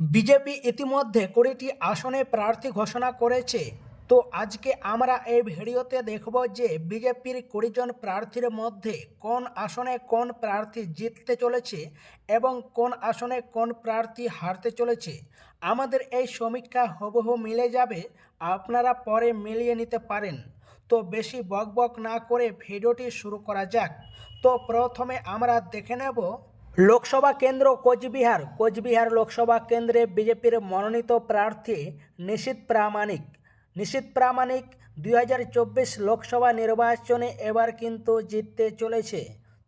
BJP ইতিমধ্যে কুড়িটি আসনে প্রার্থী ঘোষণা করেছে। তো আজকে আমরা এই ভিডিওতে দেখব যে বিজেপির কুড়িজন প্রার্থীর মধ্যে কোন আসনে কোন প্রার্থী জিততে চলেছে এবং কোন আসনে কোন প্রার্থী হারতে চলেছে। আমাদের এই সমীক্ষা হুবহু মিলে যাবে, আপনারা পরে মিলিয়ে নিতে পারেন। তো বেশি বকবক না করে ভিডিওটি শুরু করা যাক। তো প্রথমে আমরা দেখে নেব লোকসভা কেন্দ্র কোচবিহার। কোচবিহার লোকসভা কেন্দ্রে বিজেপির মনোনীত প্রার্থী নিশীত প্রামাণিক। নিশীত প্রামাণিক দুই হাজার চব্বিশ লোকসভা নির্বাচনে এবার কিন্তু জিততে চলেছে।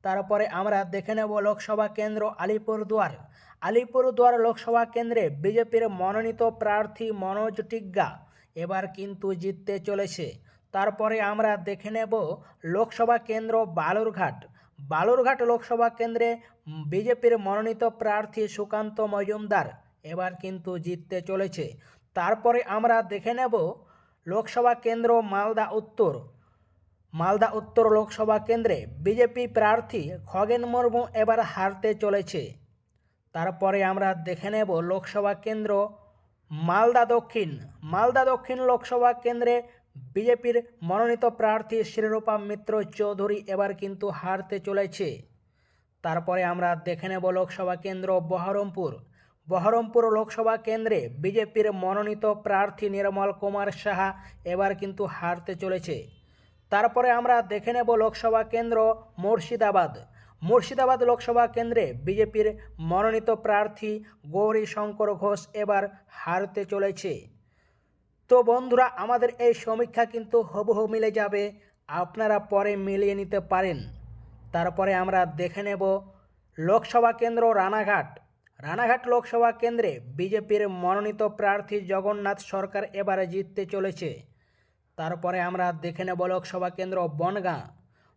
তারপরে আমরা দেখে নেব লোকসভা কেন্দ্র আলিপুরদুয়ার। আলিপুরদুয়ার লোকসভা কেন্দ্রে বিজেপির মনোনীত প্রার্থী মনোজ টিগ্গা এবার কিন্তু জিততে চলেছে। তারপরে আমরা দেখে নেব লোকসভা কেন্দ্র বালুরঘাট। বালুরঘাট লোকসভা কেন্দ্রে বিজেপির মনোনীত প্রার্থী সুকান্ত মজুমদার এবার কিন্তু জিততে চলেছে। তারপরে আমরা দেখে নেব লোকসভা কেন্দ্র মালদা উত্তর। মালদা উত্তর লোকসভা কেন্দ্রে বিজেপি প্রার্থী খগেন মুর্মু এবার হারতে চলেছে। তারপরে আমরা দেখে নেব লোকসভা কেন্দ্র মালদা দক্ষিণ। মালদা দক্ষিণ লোকসভা কেন্দ্রে বিজেপির মনোনীত প্রার্থী শ্রীরূপা মিত্র চৌধুরী এবার কিন্তু হারতে চলেছে। তারপরে আমরা দেখে নেব লোকসভা কেন্দ্র বহরমপুর। বহরমপুর লোকসভা কেন্দ্রে বিজেপির মনোনীত প্রার্থী নির্মল কুমার সাহা এবার কিন্তু হারতে চলেছে। তারপরে আমরা দেখে নেব লোকসভা কেন্দ্র মুর্শিদাবাদ। মুর্শিদাবাদ লোকসভা কেন্দ্রে বিজেপির মনোনীত প্রার্থী গৌরী শঙ্কর ঘোষ এবার হারতে চলেছে। তো বন্ধুরা, আমাদের এই সমীক্ষা কিন্তু হুবহু মিলে যাবে। আপনারা পরে মিলিয়ে নিতে পারেন। তারপরে আমরা দেখে নেব লোকসভা কেন্দ্র রানাঘাট। রানাঘাট লোকসভা কেন্দ্রে বিজেপির মনোনীত প্রার্থী জগন্নাথ সরকার এবারে জিততে চলেছে। তারপরে আমরা দেখে নেব লোকসভা কেন্দ্র বনগাঁ।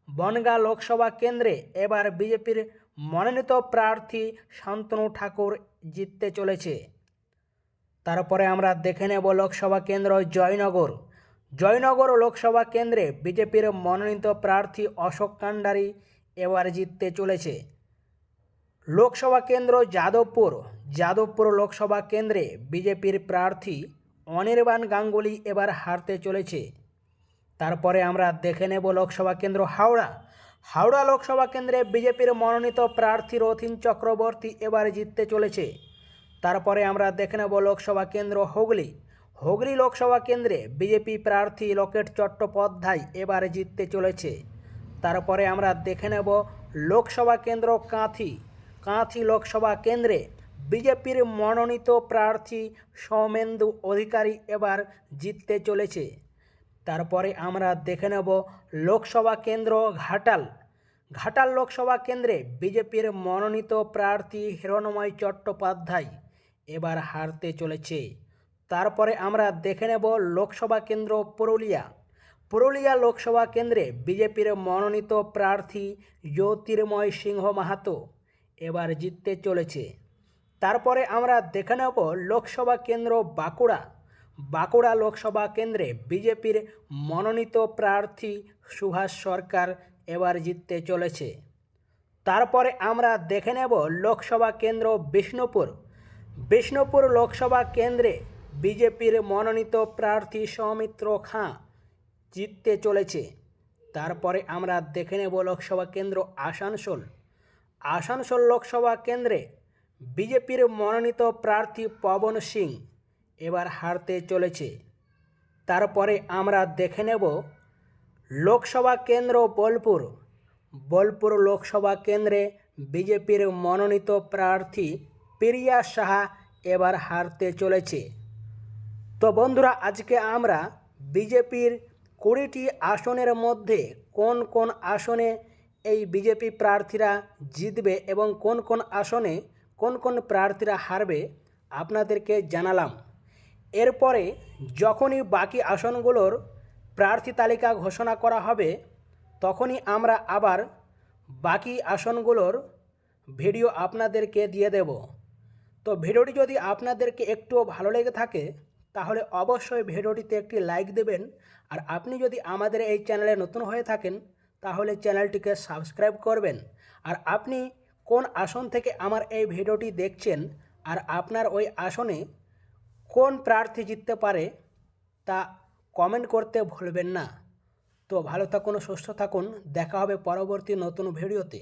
বনগাঁ লোকসভা কেন্দ্রে এবার বিজেপির মনোনীত প্রার্থী শান্তনু ঠাকুর জিততে চলেছে। তারপরে আমরা দেখে নেব লোকসভা কেন্দ্র জয়নগর। জয়নগর লোকসভা কেন্দ্রে বিজেপির মনোনীত প্রার্থী অশোক কান্ডারি এবার জিততে চলেছে। লোকসভা কেন্দ্র যাদবপুর। যাদবপুর লোকসভা কেন্দ্রে বিজেপির প্রার্থী অনির্বাণ গাঙ্গুলি এবার হারতে চলেছে। তারপরে আমরা দেখে নেব লোকসভা কেন্দ্র হাওড়া। হাওড়া লোকসভা কেন্দ্রে বিজেপির মনোনীত প্রার্থী রথিন চক্রবর্তী এবার জিততে চলেছে। তারপরে আমরা দেখে নেব লোকসভা কেন্দ্র হুগলি। হুগলি লোকসভা কেন্দ্রে বিজেপি প্রার্থী লকেট চট্টোপাধ্যায় এবারে জিততে চলেছে। তারপরে আমরা দেখে নেব লোকসভা কেন্দ্র কাঁথি। কাঁথি লোকসভা কেন্দ্রে বিজেপির মনোনীত প্রার্থী সৌমেন্দু অধিকারী এবার জিততে চলেছে। তারপরে আমরা দেখে নেব লোকসভা কেন্দ্র ঘাটাল। ঘাটাল লোকসভা কেন্দ্রে বিজেপির মনোনীত প্রার্থী হিরণময় চট্টোপাধ্যায়। এবার হারতে চলেছে। তারপরে আমরা দেখে নেব লোকসভা কেন্দ্র পুরুলিয়া। পুরুলিয়া লোকসভা কেন্দ্রে বিজেপির মনোনীত প্রার্থী জ্যোতির্ময় সিংহ মাহাতো এবার জিততে চলেছে। তারপরে আমরা দেখে নেব লোকসভা কেন্দ্র বাঁকুড়া। বাঁকুড়া লোকসভা কেন্দ্রে বিজেপির মনোনীত প্রার্থী সুভাষ সরকার এবার জিততে চলেছে। তারপরে আমরা দেখে নেব লোকসভা কেন্দ্র বিষ্ণুপুর। বিষ্ণুপুর লোকসভা কেন্দ্রে বিজেপির মনোনীত প্রার্থী সৌমিত্র খাঁ জিততে চলেছে। তারপরে আমরা দেখে নেব লোকসভা কেন্দ্র আসানসোল। আসানসোল লোকসভা কেন্দ্রে বিজেপির মনোনীত প্রার্থী পবন সিং এবার হারতে চলেছে। তারপরে আমরা দেখে নেব লোকসভা কেন্দ্র বোলপুর। বোলপুর লোকসভা কেন্দ্রে বিজেপির মনোনীত প্রার্থী প্রিয়া সাহা এবার হারতে চলেছে। তো বন্ধুরা, আজকে আমরা বিজেপির কুড়িটি আসনের মধ্যে কোন কোন আসনে এই বিজেপি প্রার্থীরা জিতবে এবং কোন কোন আসনে কোন কোন প্রার্থীরা হারবে আপনাদেরকে জানালাম। এরপরে যখনই বাকি আসনগুলোর প্রার্থী তালিকা ঘোষণা করা হবে, তখনই আমরা আবার বাকি আসনগুলোর ভিডিও আপনাদেরকে দিয়ে দেব। তো ভিডিওটি যদি আপনাদেরকে একটুও ভালো লেগে থাকে, তাহলে অবশ্যই ভিডিওটিতে একটি লাইক দেবেন। আর আপনি যদি আমাদের এই চ্যানেলে নতুন হয়ে থাকেন, তাহলে চ্যানেলটিকে সাবস্ক্রাইব করবেন। আর আপনি কোন আসন থেকে আমার এই ভিডিওটি দেখছেন, আর আপনার ওই আসনে কোন প্রার্থী জিততে পারে, তা কমেন্ট করতে ভুলবেন না। তো ভালো থাকুন, সুস্থ থাকুন, দেখা হবে পরবর্তী নতুন ভিডিওতে।